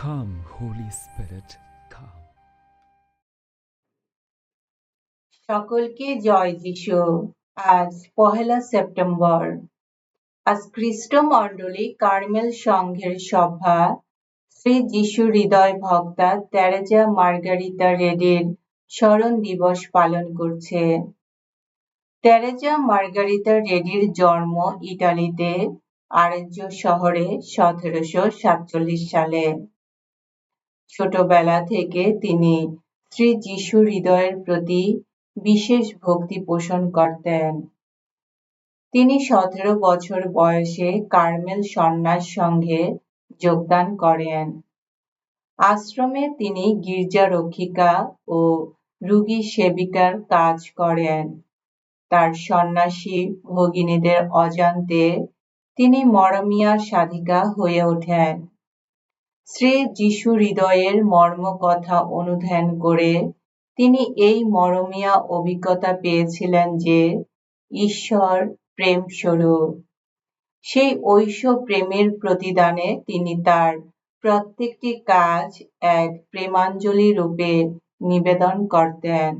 Holy Spirit, come. সকলকে জয় যিশু। আজ পহেলা সেপ্টেম্বর। আজ খ্রিস্ট মণ্ডলী কার্মেল সংঘের সভা। শ্রী যিশু হৃদয় ভক্তা তেরেজা মার্গারিতা রেডির স্মরণ দিবস পালন করছে। তেরেজা মার্গারিতা রেডির জন্ম ইটালিতে আরেজ্য শহরে সতেরোশো সাতচল্লিশ সালে। ছোটবেলা থেকে তিনি শ্রী যিশু হৃদয়ের প্রতি বিশেষ ভক্তি পোষণ করতেন। তিনি সতেরো বছর বয়সে কার্মেল সন্ন্যাস সঙ্গে যোগদান করেন। আশ্রমে তিনি গির্জা রক্ষিকা ও রুগী সেবিকার কাজ করেন। তার সন্ন্যাসী ভগিনীদের অজান্তে তিনি মরমিয়া সাধিকা হয়ে ওঠেন। শ্রী যিশু হৃদয়ের মর্ম কথা অনুধ্যান করে তিনি এই মরমিয়া অভিজ্ঞতা পেয়েছিলেন যে, ঈশ্বর প্রেম স্বরূপ সেই ঐশ্য প্রেমের প্রতিদানে তিনি তার প্রত্যেকটি কাজ এক প্রেমাঞ্জলি রূপে নিবেদন করতেন।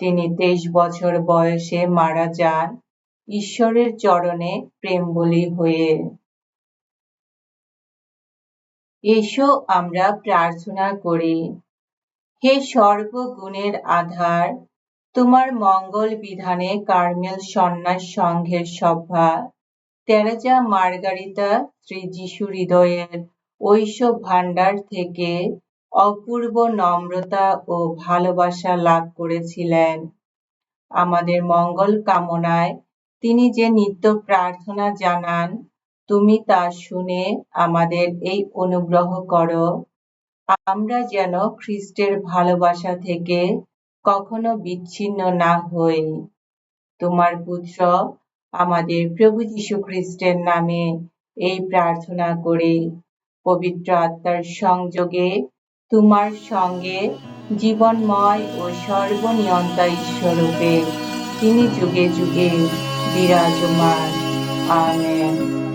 তিনি তেইশ বছর বয়সে মারা যান, ঈশ্বরের চরণে প্রেম বলি হয়ে। এসো আমরা প্রার্থনা করি। হে সর্বগুণের আধার, তোমার মঙ্গল বিধানে কার্মেল সন্ন্যাস সংঘের সভা, তেরেজা মার্গারিতা শ্রী যিশু হৃদয়ের ঐশ ভাণ্ডার থেকে অপূর্ব নম্রতা ও ভালোবাসা লাভ করেছিলেন। আমাদের মঙ্গল কামনায় তিনি যে নিত্য প্রার্থনা জানান তুমি তা শুনে আমাদের এই অনুগ্রহ করো। আমরা যেন খ্রিস্টের ভালোবাসা থেকে কখনো বিচ্ছিন্ন না হই। তোমার পুত্র আমাদের প্রভু যীশু খ্রিস্টের নামে এই প্রার্থনা করি, পবিত্র আত্মার সংযোগে তোমার সঙ্গে জীবনময় ও সর্বনিয়ন্তা ঈশ্বরূপে তিনি যুগে যুগে বিরাজমান। আমেন।